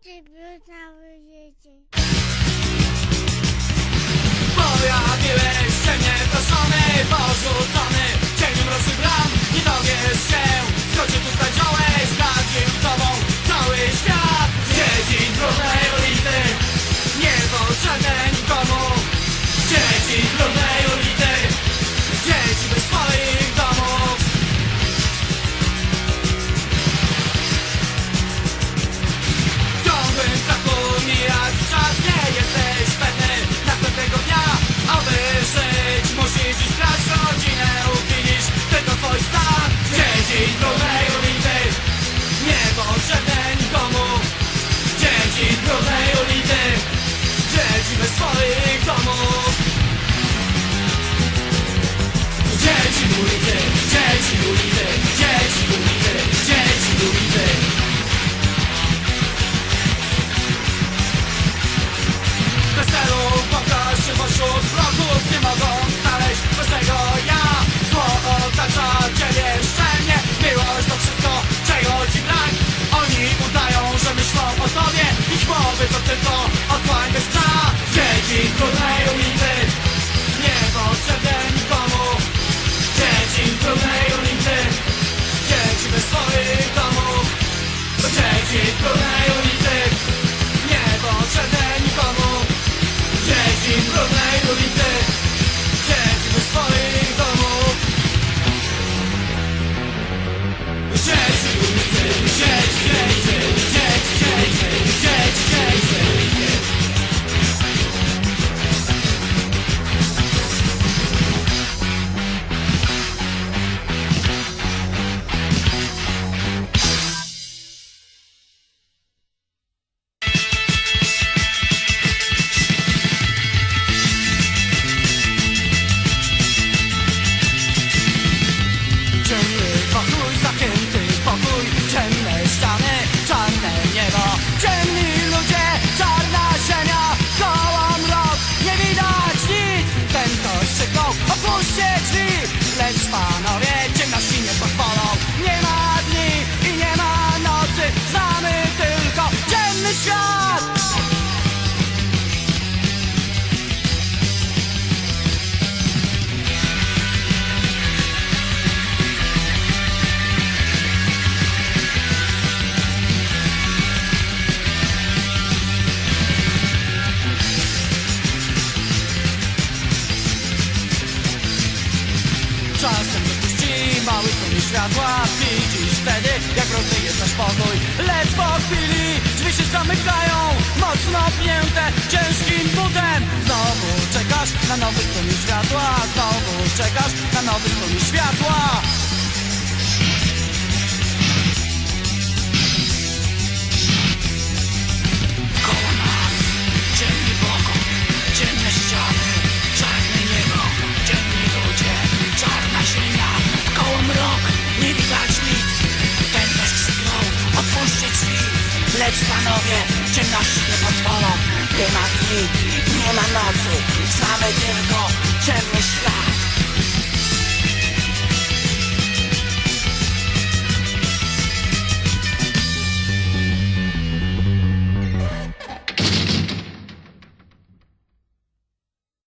这不是三 dead, dead, dead, dead, dead. światła pić I wtedy jak brudny jest nasz pokój. Lecz po chwili drzwi się zamykają Mocno pnięte ciężkim butem. Znowu czekasz na nowy promień światła Znowu czekasz na nowy promień światła. Lecz panowie, ciemności nie pozwolą Nie ma dni, nie ma nocy. Znamy tylko ciemny świat.